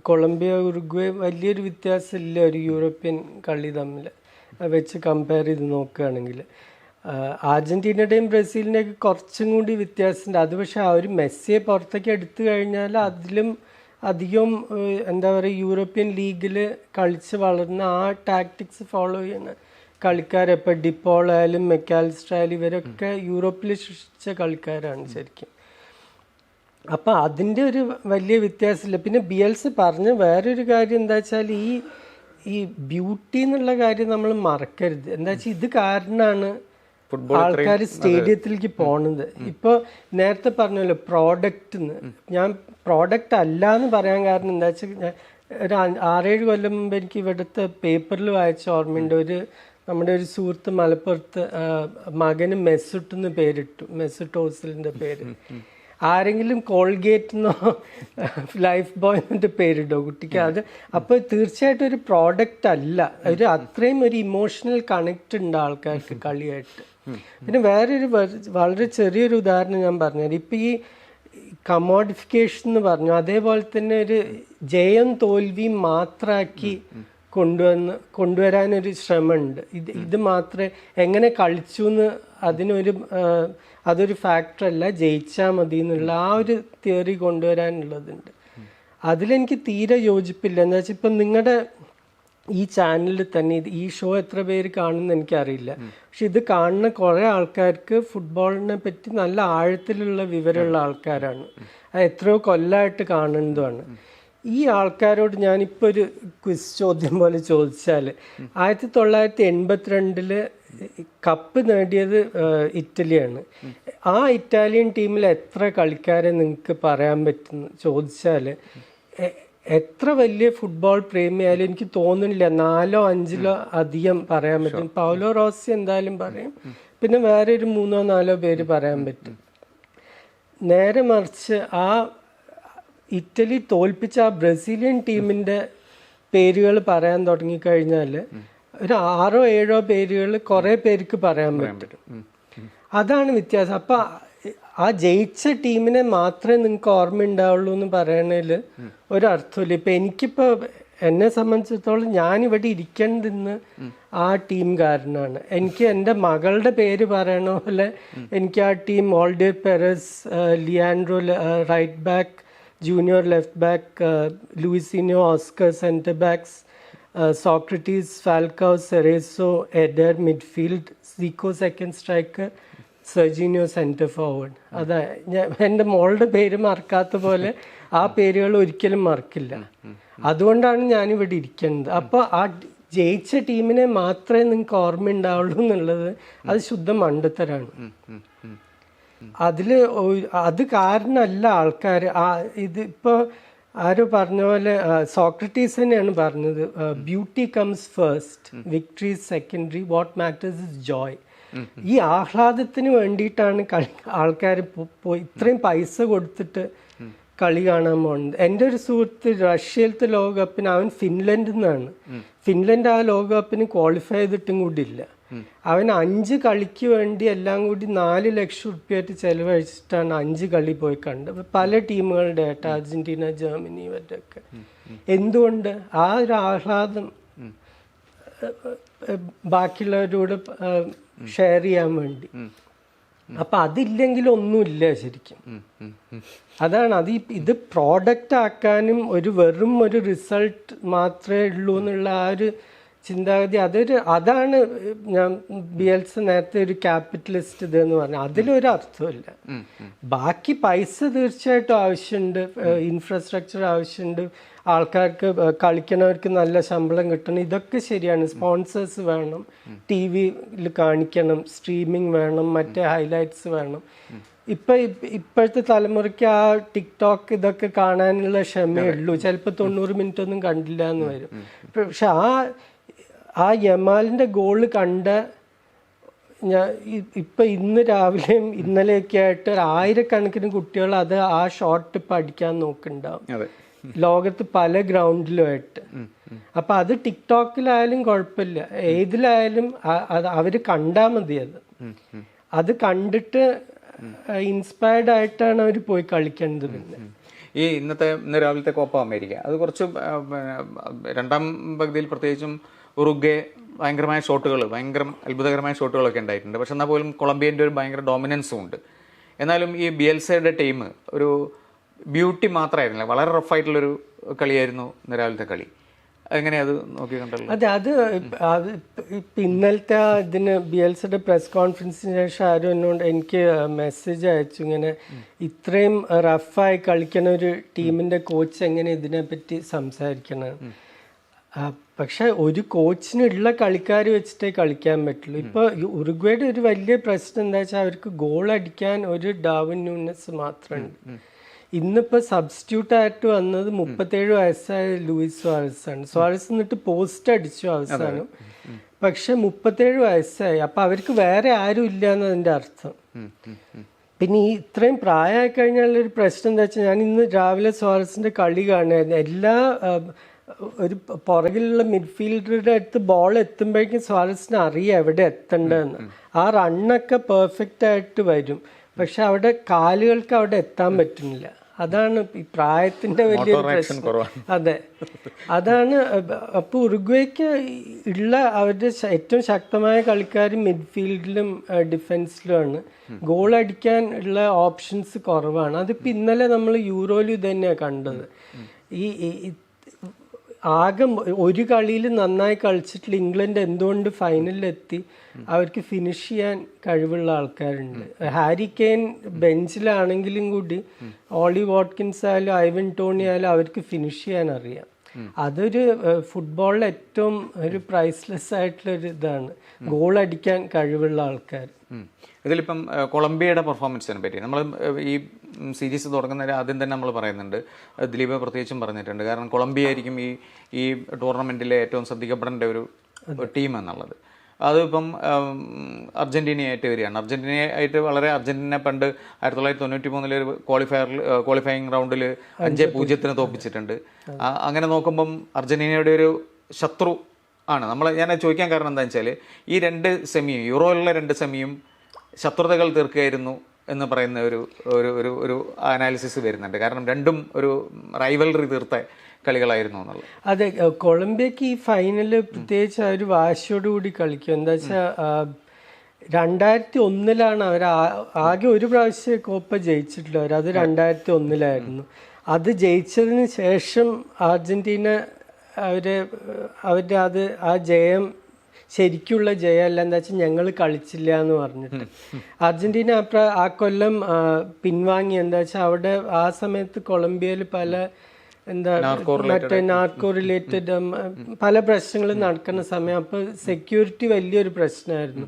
കൊളംബിയ ഉറുഗ്വേ വലിയൊരു വ്യത്യാസമില്ല ഒരു യൂറോപ്യൻ കളി തമ്മിൽ വെച്ച് കമ്പയർ ചെയ്ത് നോക്കുകയാണെങ്കിൽ അർജന്റീനയുടെയും ബ്രസീലിന്റെയൊക്കെ കുറച്ചും കൂടി വ്യത്യാസമുണ്ട്. അത് പക്ഷേ ആ ഒരു മെസ്സിയെ പുറത്തേക്ക് എടുത്തു കഴിഞ്ഞാൽ അതിലും അധികം എന്താ പറയുക യൂറോപ്യൻ ലീഗിൽ കളിച്ച് വളർന്ന ആ ടാക്ടിക്സ് ഫോളോ ചെയ്യുന്ന കളിക്കാരെ. ഇപ്പം ഡിപ്പോൾ ആയാലും ആയാലും ഇവരൊക്കെ യൂറോപ്പിൽ സൃഷ്ടിച്ച കളിക്കാരാണ് ശരിക്കും. അപ്പം അതിന്റെ ഒരു വലിയ വ്യത്യാസമില്ല. പിന്നെ ബി എൽസ് പറഞ്ഞ വേറൊരു കാര്യം എന്താ വെച്ചാൽ ഈ ഈ ബ്യൂട്ടി എന്നുള്ള കാര്യം നമ്മൾ മറക്കരുത്. എന്താ വെച്ചാൽ ഇത് കാരണമാണ് ആൾക്കാർ സ്റ്റേഡിയത്തിലേക്ക് പോണത്. ഇപ്പൊ നേരത്തെ പറഞ്ഞല്ലോ പ്രോഡക്റ്റ് ഞാൻ പ്രോഡക്റ്റ് അല്ല എന്ന് പറയാൻ കാരണം എന്താ വെച്ചാൽ ഞാൻ ഒരു ആറേഴ് കൊല്ലം മുമ്പ് എനിക്ക് ഇവിടുത്തെ പേപ്പറിൽ വായിച്ച ഓർമ്മയുണ്ട്. ഒരു നമ്മുടെ ഒരു സുഹൃത്ത് മലപ്പുറത്ത് മകന് മെസ്സുട്ടെന്ന് പേരിട്ടു. മെസ്സുട്ട് ഹോസ്റ്റലിന്റെ പേര് ആരെങ്കിലും കോൾഗേറ്റ് എന്നോ ലൈഫ് ബോയ് എന്നിട്ട് പേരിടോ കുട്ടിക്ക് അത് അപ്പോൾ തീർച്ചയായിട്ടും ഒരു പ്രോഡക്റ്റ് അല്ല. ഒരു അത്രയും ഒരു ഇമോഷണൽ കണക്റ്റ് ഉണ്ട് ആൾക്കാർക്ക് കളിയായിട്ട്. പിന്നെ വേറൊരു വളരെ ചെറിയൊരു ഉദാഹരണം ഞാൻ പറഞ്ഞുതരാം. ഇപ്പം ഈ കമോഡിഫിക്കേഷൻ എന്ന് പറഞ്ഞു അതേപോലെ തന്നെ ഒരു ജയം തോൽവിയും മാത്രമാക്കി കൊണ്ടുവന്ന് കൊണ്ടുവരാനൊരു ശ്രമമുണ്ട്. ഇത് ഇത് മാത്രമേ എങ്ങനെ കളിച്ചു എന്ന് അതിനൊരു അതൊരു ഫാക്ടറല്ല ജയിച്ചാൽ മതി എന്നുള്ള ആ ഒരു തിയറി കൊണ്ടുവരാനുള്ളതുണ്ട്. അതിലെനിക്ക് തീരെ യോജിപ്പില്ല. എന്താ വെച്ചാൽ ഇപ്പം നിങ്ങളുടെ ഈ ചാനലിൽ തന്നെ ഇത് ഈ ഷോ എത്ര പേര് കാണുമെന്ന് എനിക്കറിയില്ല. പക്ഷെ ഇത് കാണുന്ന കുറേ ആൾക്കാർക്ക് ഫുട്ബോളിനെ പറ്റി നല്ല ആഴത്തിലുള്ള വിവരമുള്ള ആൾക്കാരാണ്. അത് എത്രയോ കൊല്ലമായിട്ട് കാണുന്നതുമാണ്. ഈ ആൾക്കാരോട് ഞാനിപ്പോൾ ഒരു ക്വിസ് ചോദ്യം പോലെ ചോദിച്ചാൽ ആയിരത്തി തൊള്ളായിരത്തി എൺപത്തിരണ്ടിൽ കപ്പ് നേടിയത് ഇറ്റലിയാണ്. ആ ഇറ്റാലിയൻ ടീമിൽ എത്ര കളിക്കാരെ നിങ്ങൾക്ക് പറയാൻ പറ്റുന്നു ചോദിച്ചാൽ എത്ര വലിയ ഫുട്ബോൾ പ്രേമിയായാലും എനിക്ക് തോന്നുന്നില്ല. നാലോ അഞ്ചിലോ അധികം പറയാൻ പറ്റും. പൗലോ റോസി എന്തായാലും പറയും. പിന്നെ വേറെ ഒരു മൂന്നോ നാലോ പേര് പറയാൻ പറ്റും. നേരെ മറിച്ച് ആ ഇറ്റലി തോൽപ്പിച്ച ആ ബ്രസീലിയൻ ടീമിന്റെ പേരുകൾ പറയാൻ തുടങ്ങിക്കഴിഞ്ഞാൽ ഒരു ആറോ ഏഴോ പേരുകൾ കുറേ പേർക്ക് പറയാൻ പറ്റും. അതാണ് വ്യത്യാസം. അപ്പൊ ആ ജയിച്ച ടീമിനെ മാത്രമേ നിങ്ങൾക്ക് ഓർമ്മ ഉണ്ടാവുള്ളൂ എന്ന് പറയണതിൽ ഒരർത്ഥമില്ല. ഇപ്പൊ എനിക്കിപ്പോ എന്നെ സംബന്ധിച്ചിടത്തോളം ഞാൻ ഇവിടെ ഇരിക്കേണ്ടതെന്ന് ആ ടീം കാരനാണ്. എനിക്ക് എന്റെ മകളുടെ പേര് പറയണ പോലെ എനിക്ക് ആ team Waldir Peres Leandro right back Junior left back Luizinho Oscar centre backs Socrates Falcao Cerezo Eder midfield Zico second striker Serginho centre forward അതാ ഞാൻ എന്റെ മോളുടെ പേര് മറക്കാത്ത പോലെ ആ പേരുകൾ ഒരിക്കലും മറക്കില്ല. അതുകൊണ്ടാണ് ഞാനിവിടെ ഇരിക്കുന്നത്. അപ്പോൾ ആ ജയിച്ച ടീമിനെ മാത്രമേ നിങ്ങൾക്ക് ഓർമ്മ ഉണ്ടാവുള്ളൂ എന്നുള്ളത് അത് ശുദ്ധ മണ്ടത്തരാണ്. അതിൽ അത് കാരണമല്ല ആൾക്കാർ ആ ഇത് ഇപ്പൊ ആരോ പറഞ്ഞ പോലെ സോക്രട്ടീസ് തന്നെയാണ് പറഞ്ഞത്. Beauty comes first victory secondary what matters is joy ഈ ആഹ്ലാദത്തിന് വേണ്ടിയിട്ടാണ് കളി ആൾക്കാർ ഇത്രയും പൈസ കൊടുത്തിട്ട് കളി കാണാൻ പോകുന്നത് എന്റെ ഒരു സുഹൃത്ത് റഷ്യയിലത്തെ ലോകകപ്പിന് അവൻ ഫിൻലൻഡിൽ നിന്നാണ്. ഫിൻലൻഡ് ആ ലോകകപ്പിന് ക്വാളിഫൈ ചെയ്തിട്ടും കൂടി ഇല്ല. അവൻ അഞ്ച് കളിക്ക് വേണ്ടി എല്ലാം കൂടി നാല് ലക്ഷം ഉറുപ്പ്യായിട്ട് ചെലവഴിച്ചിട്ടാണ് അഞ്ച് കളി പോയി കണ്ടത്. പല ടീമുകളുടെ ആയിട്ട് അർജന്റീന ജർമ്മനി ഇവരുടെയൊക്കെ എന്തുകൊണ്ട്? ആ ഒരു ആഹ്ലാദം. ബാക്കിയുള്ളവരോട് ഷെയർ ചെയ്യാൻ വേണ്ടി. അപ്പൊ അതില്ലെങ്കിൽ ഒന്നുമില്ല ശരിക്കും. അതാണ് അത് ഇത് പ്രോഡക്റ്റ് ആക്കാനും ഒരു വെറും ഒരു റിസൾട്ട് മാത്രമേ ഉള്ളൂ എന്നുള്ള ആ ഒരു ചിന്താഗതി അതൊരു അതാണ് ഞാൻ ബി എൽസ് നേരത്തെ ഒരു ക്യാപിറ്റലിസ്റ്റ് ഇത് എന്ന് പറഞ്ഞു അതിലൊരു അർത്ഥമില്ല. ബാക്കി പൈസ തീർച്ചയായിട്ടും ആവശ്യമുണ്ട് ഇൻഫ്രാസ്ട്രക്ചർ ആവശ്യമുണ്ട് ആൾക്കാർക്ക് കളിക്കണവർക്ക് നല്ല ശമ്പളം കിട്ടണം ഇതൊക്കെ ശരിയാണ്. സ്പോൺസേഴ്സ് വേണം ടി വിയിൽ കാണിക്കണം സ്ട്രീമിംഗ് വേണം മറ്റേ ഹൈലൈറ്റ്സ് വേണം. ഇപ്പൊ ഇപ്പോഴത്തെ തലമുറയ്ക്ക് ആ ടിക്ടോക്ക് ഇതൊക്കെ കാണാനുള്ള ക്ഷമയുള്ളൂ ചിലപ്പോൾ തൊണ്ണൂറ് മിനിറ്റ് ഒന്നും കണ്ടില്ല എന്ന് വരും പക്ഷെ ആ ആ യമാലിന്റെ ഗോൾ കണ്ട ഞാൻ ഇപ്പം ഇപ്പൊ ഇന്ന് രാവിലെയും ഇന്നലെയൊക്കെ ആയിട്ട് ആയിരക്കണക്കിന് കുട്ടികൾ അത് ആ ഷോട്ട് പഠിക്കാൻ നോക്കുന്നുണ്ടാവും. അതെ. ലോകത്ത് പല ഗ്രൗണ്ടിലുമായിട്ട്. അപ്പൊ അത് ടിക്ടോക്കിലായാലും കുഴപ്പമില്ല. ഏതിലായാലും അവർ അത് അവർ കണ്ടാ മതി അത്. അത് കണ്ടിട്ട് ഇൻസ്പയർഡ് ആയിട്ടാണ് അവർ പോയി കളിക്കേണ്ടത് പിന്നെ. ഈ ഇന്നത്തെ ഇന്ന് രാവിലത്തെ കോപ്പ അമേരിക്ക. അത് കുറച്ച് രണ്ടാം പകുതിയിൽ പ്രത്യേകിച്ചും ഉറുഗ്വെ ഭയങ്കരമായ ഷോട്ടുകൾ ഭയങ്കര അത്ഭുതകരമായ ഷോട്ടുകളൊക്കെ ഉണ്ടായിട്ടുണ്ട്. പക്ഷെ എന്നാൽ പോലും കൊളംബിയന്റെ ഒരു ഭയങ്കര ഡോമിനൻസും ഉണ്ട്. എന്നാലും ഈ ബി എൽ സിയുടെ ടീം ഒരു ബ്യൂട്ടി മാത്രമായിരുന്നില്ല. വളരെ റഫായിട്ടുള്ളൊരു കളിയായിരുന്നു ഇന്ന് രാവിലത്തെ കളി. അത് നോക്കി കണ്ടല്ലോ അതെ അത് അത് ഇന്നലത്തെ ഇതിന് ബി എൽ സിയുടെ പ്രസ് കോൺഫറൻസിന് ശേഷം ആരും എന്നോട് എനിക്ക് മെസ്സേജ് അയച്ചു. ഇങ്ങനെ ഇത്രയും റഫായി കളിക്കണ ഒരു ടീമിന്റെ കോച്ച് എങ്ങനെ ഇതിനെപ്പറ്റി സംസാരിക്കണം? പക്ഷെ ഒരു കോച്ചിനുള്ള കളിക്കാർ വെച്ചിട്ടേ കളിക്കാൻ പറ്റുള്ളൂ. ഇപ്പൊ ഉറുഗ്വയുടെ ഒരു വലിയ പ്രശ്നം എന്താ വെച്ചാൽ അവർക്ക് ഗോൾ അടിക്കാൻ ഒരു ഡാവിൻ ന്യൂനസ് മാത്രമുണ്ട്. ഇന്നിപ്പോ സബ്സ്റ്റിറ്റ്യൂട്ട് ആയിട്ട് വന്നത് മുപ്പത്തേഴ് വയസ്സായ ലൂയിസ് സ്വാരസ് ആണ് സ്വാരസ് എന്നിട്ട് പോസ്റ്റ് അടിച്ചു അവസാനം. പക്ഷെ മുപ്പത്തേഴ് വയസ്സായി. അപ്പൊ അവർക്ക് വേറെ ആരും ഇല്ല എന്നതിന്റെ അർത്ഥം. പിന്നെ ഈ ഇത്രയും പ്രായമായി കഴിഞ്ഞാൽ ഒരു പ്രശ്നം എന്താ വെച്ചാൽ ഞാൻ ഇന്ന് രാവിലെ സ്വാരസിന്റെ കളി കാണുമായിരുന്നു എല്ലാ ഒരു പുറകിലുള്ള മിഡ്ഫീൽഡറുടെ അടുത്ത് ബോൾ എത്തുമ്പോഴേക്കും സ്വാരസിന് അറിയാം എവിടെ എത്തേണ്ടതെന്ന് ആ റണ്ണൊക്കെ പെർഫെക്റ്റ് ആയിട്ട് വരും. പക്ഷെ അവിടെ കാലുകൾക്ക് അവിടെ എത്താൻ പറ്റുന്നില്ല. അതാണ് ഈ പ്രായത്തിന്റെ വലിയ പ്രശ്നം. അതെ. അതാണ് അപ്പൊ ഉറുഗ്വേക്ക് ഉള്ള അവരുടെ ഏറ്റവും ശക്തമായ കളിക്കാർ മിഡ്ഫീൽഡിലും ഡിഫൻസിലുമാണ് ഗോൾ അടിക്കാൻ ഉള്ള ഓപ്ഷൻസ് കുറവാണ്. അതിപ്പോ ഇന്നലെ നമ്മൾ യൂറോയിൽ ഇത് തന്നെയാണ് കണ്ടത്. ഈ ആകെ ഒരു കളിയിൽ നന്നായി കളിച്ചിട്ടുള്ള ഇംഗ്ലണ്ട് എന്തുകൊണ്ട് ഫൈനലിലെത്തി അവർക്ക് ഫിനിഷ് ചെയ്യാൻ കഴിവുള്ള ആൾക്കാരുണ്ട്. ഹാരി കെയ്ൻ ബെഞ്ചിലാണെങ്കിലും കൂടി ഓളി വാട്കിൻസ് ആയാലും ഐവൻ ടോണി ആയാലും അവർക്ക് ഫിനിഷ് ചെയ്യാൻ അറിയാം. അതൊരു ഫുട്ബോളിൽ ഏറ്റവും ഒരു പ്രൈസ്ലെസ് ആയിട്ടുള്ള ഒരു ഇതാണ്. ഗോൾ അടിക്കാൻ കഴിവുള്ള ആൾക്കാർ. ഇതിലിപ്പം കൊളംബിയയുടെ പെർഫോമൻസിനെ പറ്റി നമ്മൾ ഈ സീരീസ് തുടങ്ങുന്നതിന് ആദ്യം തന്നെ നമ്മൾ പറയുന്നുണ്ട് ദിലീപ് പ്രത്യേകിച്ചും പറഞ്ഞിട്ടുണ്ട്. കാരണം കൊളംബിയ ആയിരിക്കും ഈ ഈ ടൂർണമെന്റിലെ ഏറ്റവും ശ്രദ്ധിക്കപ്പെടേണ്ട ഒരു ടീം എന്നുള്ളത്. അതിപ്പം അർജന്റീനയായിട്ട് അർജന്റീനയായിട്ട് വരികയാണ്. അർജന്റീനയായിട്ട് വളരെ അർജന്റീന പണ്ട് ആയിരത്തി തൊള്ളായിരത്തി തൊണ്ണൂറ്റി മൂന്നിൽ ഒരു ക്വാളിഫയറിൽ ക്വാളിഫയിങ് റൗണ്ടിൽ അഞ്ച് പൂജ്യത്തിന് തോപ്പിച്ചിട്ടുണ്ട് അങ്ങനെ നോക്കുമ്പം അർജന്റീനയുടെ ഒരു ശത്രു ആണ്. നമ്മൾ ഞാൻ ചോദിക്കാൻ കാരണം എന്താ വെച്ചാൽ ഈ രണ്ട് സെമിയും യൂറോയിലുള്ള രണ്ട് സെമിയും ശത്രുതകൾ തീർക്കുകയായിരുന്നു എന്ന് പറയുന്ന ഒരു ഒരു ഒരു ഒരു അനാലിസിസ് വരുന്നുണ്ട്. കാരണം രണ്ടും ഒരു റൈവലറി തീർത്ത കളികളായിരുന്നു എന്നുള്ളത്. അതെ കൊളംബിയക്ക് ഈ ഫൈനൽ പ്രത്യേകിച്ച് ഒരു വാശിയോടുകൂടി കളിക്കും. എന്താ വെച്ചാൽ രണ്ടായിരത്തി ഒന്നിലാണ് അവർ ആകെ ഒരു പ്രാവശ്യം കോപ്പ ജയിച്ചിട്ടുള്ളവർ അത് രണ്ടായിരത്തി ഒന്നിലായിരുന്നു അത് ജയിച്ചതിന് ശേഷം അർജന്റീന അവർ അവരുടെ അത് ആ ജയം ശരിക്കുള്ള ജയമല്ല. എന്താ വെച്ചാൽ ഞങ്ങൾ കളിച്ചില്ല എന്ന് പറഞ്ഞിട്ട്. അർജന്റീന ആ ആ കൊല്ലം പിൻവാങ്ങി. എന്താ വെച്ചാൽ അവിടെ ആ സമയത്ത് കൊളംബിയയിൽ പല എന്താ മറ്റേ നാർക്കോ റിലേറ്റഡ് പല പ്രശ്നങ്ങളും നടക്കുന്ന സമയം. അപ്പൊ സെക്യൂരിറ്റി വലിയൊരു പ്രശ്നമായിരുന്നു.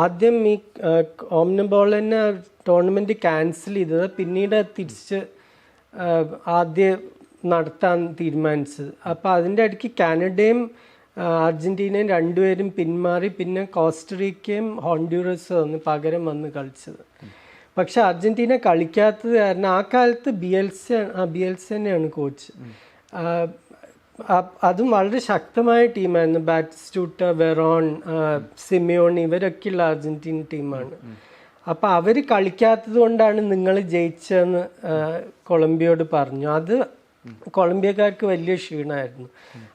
ആദ്യം ഈ ഓംനബോൾ തന്നെ ടൂർണമെന്റ് ക്യാൻസൽ ചെയ്തത്. പിന്നീട് തിരിച്ച് ആദ്യം നടത്താൻ തീരുമാനിച്ചത്. അപ്പൊ അതിന്റെ ഇടയ്ക്ക് കാനഡയും അർജന്റീനയും രണ്ടുപേരും പിന്മാറി. പിന്നെ കോസ്റ്ററിക്കയും ഹോണ്ടിയൂറസും വന്ന് പകരം വന്ന് കളിച്ചത്. പക്ഷെ അർജന്റീന കളിക്കാത്തത് കാരണം ആ കാലത്ത് B C B L C തന്നെയാണ് കോച്ച് അതും വളരെ ശക്തമായ ടീമായിരുന്നു. ബാറ്റ്സ്റ്റൂട്ട വെറോൺ ആ, സിമിയോൺ ഇവരൊക്കെയുള്ള അർജന്റീന ടീമാണ്. അപ്പൊ അവർ കളിക്കാത്തത് കൊണ്ടാണ് നിങ്ങൾ ജയിച്ചതെന്ന് കൊളംബിയോട് പറഞ്ഞു. അത് കൊളംബിയക്കാർക്ക് വലിയ ക്ഷീണമായിരുന്നു.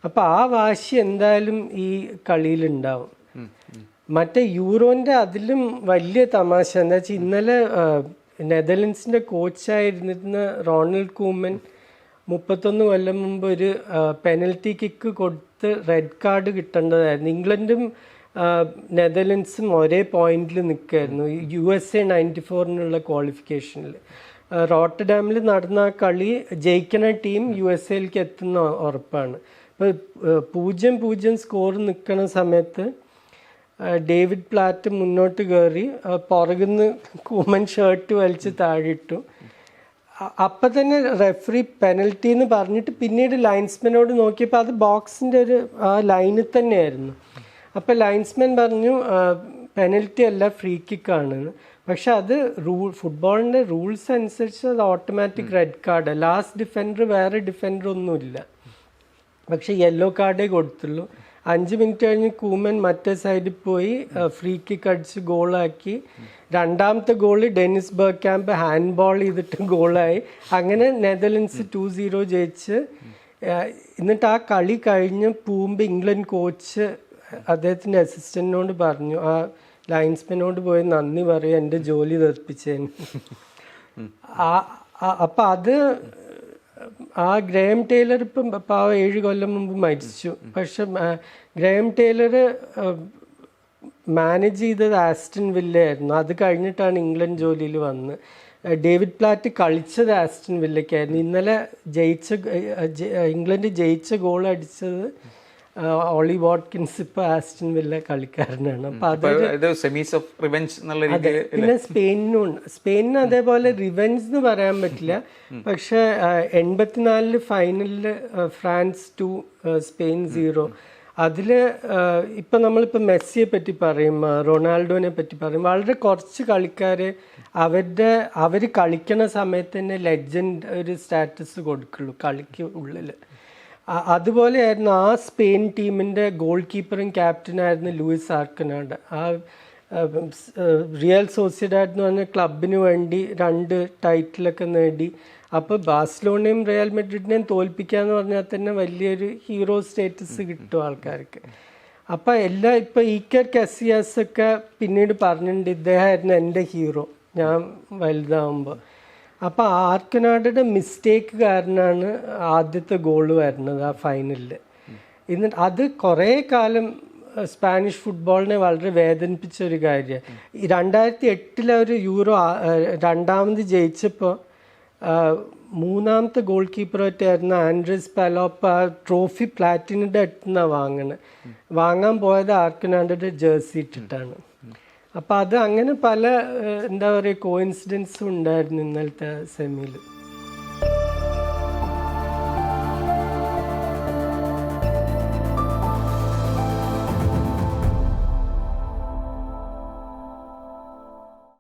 അപ്പൊ ആ വാശി എന്തായാലും ഈ കളിയിലുണ്ടാവും. മറ്റേ യൂറോന്റെ അതിലും വലിയ തമാശ എന്താ വെച്ചാൽ ഇന്നലെ നെതർലൻഡ്സിന്റെ കോച്ചായിരുന്നിരുന്ന റോണൽഡ് കൂമൻ മുപ്പത്തൊന്ന് കൊല്ലം മുമ്പ് ഒരു പെനൽറ്റി കിക്ക് കൊടുത്ത് റെഡ് കാർഡ് കിട്ടേണ്ടതായിരുന്നു. ഇംഗ്ലണ്ടും നെതർലൻഡ്സും ഒരേ പോയിന്റിൽ നിൽക്കുമായിരുന്നു യു എസ് എ നയന്റി ഫോറിനുള്ള ക്വാളിഫിക്കേഷനിൽ റോട്ടർഡാമിൽ നടന്ന ആ കളി ജയിക്കണ ടീം യു എസ് എയിലേക്ക് എത്തുന്ന ഉറപ്പാണ്. ഇപ്പം പൂജ്യം പൂജ്യം സ്കോർ നിൽക്കുന്ന സമയത്ത് ഡേവിഡ് പ്ലാറ്റ് മുന്നോട്ട് കയറി പുറകുന്ന് കൂമൻ ഷർട്ട് വലിച്ച് താഴിട്ടു അപ്പം അപ്പൊ തന്നെ റെഫറി പെനൽറ്റി എന്ന് പറഞ്ഞിട്ട് പിന്നീട് ലൈൻസ്മാനോട് നോക്കിയപ്പോൾ അത് ബോക്സിന്റെ ഒരു ആ ലൈനിൽ തന്നെയായിരുന്നു. അപ്പോൾ ലൈൻസ്മാൻ പറഞ്ഞു പെനൽറ്റി അല്ല ഫ്രീ കിക്ക് ആണെന്ന് പക്ഷെ അത് റൂൾ ഫുട്ബോളിന്റെ റൂൾസ് അനുസരിച്ച് അത് automatic red card. Last defender വേറെ ഡിഫൻഡർ ഒന്നുമില്ല. പക്ഷെ യെല്ലോ കാർഡേ കൊടുത്തുള്ളൂ. അഞ്ച് മിനിറ്റ് കഴിഞ്ഞ് കൂമൻ മറ്റേ സൈഡിൽ പോയി ഫ്രീ കിക്ക് അടിച്ച് ഗോളാക്കി രണ്ടാമത്തെ goal Dennis Kamp hand ball ചെയ്തിട്ട് ഗോളായി അങ്ങനെ നെതർലൻഡ്സ് ടു സീറോ ജയിച്ച് എന്നിട്ട് ആ കളി കഴിഞ്ഞ് പോകുമ്പോൾ ഇംഗ്ലണ്ട് കോച്ച് അദ്ദേഹത്തിന്റെ അസിസ്റ്റന്റിനോട് പറഞ്ഞു ആ ലൈൻസ്മാനോട് പോയി നന്ദി പറയും എന്റെ ജോലി തെറിപ്പിച്ചതിന് അപ്പൊ അത് ആ ഗ്രേം ടൈലർ ഇപ്പം പാവ ഏഴ് കൊല്ലം മുമ്പ് മരിച്ചു. പക്ഷെ ഗ്രേം ടൈലർ മാനേജ് ചെയ്തത് ആസ്റ്റൺ വില്ലയായിരുന്നു അത് കഴിഞ്ഞിട്ടാണ് ഇംഗ്ലണ്ട് ജോലിയിൽ വന്ന്. ഡേവിഡ് പ്ലാറ്റ് കളിച്ചത് ആസ്റ്റൺ വില്ലയ്ക്കായിരുന്നു. ഇന്നലെ ജയിച്ച ഇംഗ്ലണ്ട് ജയിച്ച ഗോൾ അടിച്ചത് ഓളി വാട്കിൻസ് ഇപ്പൊ ആസ്റ്റൺ വില്ല കളിക്കാരനാണ്. അപ്പൊ അത് സെമീസ് ഓഫ് റിവെഞ്ച് എന്നുള്ള പിന്നെ സ്പെയിനും സ്പെയിനിന് അതേപോലെ റിവെഞ്ച് എന്ന് പറയാൻ പറ്റില്ല. പക്ഷെ എൺപത്തിനാലിൽ ഫൈനലിൽ ഫ്രാൻസ് ടു സ്പെയിൻ സീറോ അതിൽ ഇപ്പൊ നമ്മളിപ്പോ മെസ്സിയെ പറ്റി പറയും റൊണാൾഡോനെ പറ്റി പറയും. വളരെ കുറച്ച് കളിക്കാര് അവരുടെ അവർ കളിക്കണ സമയത്ത് തന്നെ ലെജൻഡ് ഒരു സ്റ്റാറ്റസ് കൊടുക്കുള്ളൂ കളിക്ക് ഉള്ളിൽ. അ- അതുപോലെയായിരുന്നു ആ സ്പെയിൻ ടീമിന്റെ ഗോൾ കീപ്പറും ക്യാപ്റ്റനായിരുന്നു ലൂയിസ് ആർക്കനാണ്ട്. ആ റിയൽ സോസിഡാഡ് എന്ന് പറഞ്ഞ ക്ലബിന് വേണ്ടി രണ്ട് ടൈറ്റിലൊക്കെ നേടി. അപ്പോൾ ബാഴ്സലോണയും റിയൽ മെഡ്രിഡിനെയും തോൽപ്പിക്കുക എന്ന് പറഞ്ഞാൽ തന്നെ വലിയൊരു ഹീറോ സ്റ്റേറ്റസ് കിട്ടും ആൾക്കാർക്ക്. അപ്പോൾ എല്ലാ ഇപ്പം ഈക്കർ കസിയാസൊക്കെ പിന്നീട് പറഞ്ഞിട്ടുണ്ട് ഇദ്ദേഹമായിരുന്നു എന്റെ ഹീറോ. ഞാൻ വലുതാവുമ്പോൾ അപ്പോൾ ആർക്കനാഡയുടെ മിസ്റ്റേക്ക് കാരണമാണ് ആദ്യത്തെ ഗോൾ വരുന്നത് ആ ഫൈനലിൽ എന്നിട്ട് അത് കുറേ കാലം സ്പാനിഷ് ഫുട്ബോളിനെ വളരെ വേദനിപ്പിച്ച ഒരു കാര്യമാണ് രണ്ടായിരത്തി എട്ടിലെ ഒരു യൂറോ രണ്ടാമത് ജയിച്ചപ്പോൾ മൂന്നാമത്തെ ഗോൾ കീപ്പറായിട്ടായിരുന്ന ആൻഡ്രസ് പാലോപ്പ ട്രോഫി പ്ലാറ്റിനിന്റെ അടുത്ത് നിന്നാണ് വാങ്ങണത് വാങ്ങാൻ പോയത് ആർക്കനാഡയുടെ ജേഴ്സി ഇട്ടിട്ടാണ്. അപ്പം അത് അങ്ങനെ പല എന്താ പറയുക കോയിൻസിഡൻസും ഉണ്ടായിരുന്നു ഇന്നലത്തെ സെമിയിൽ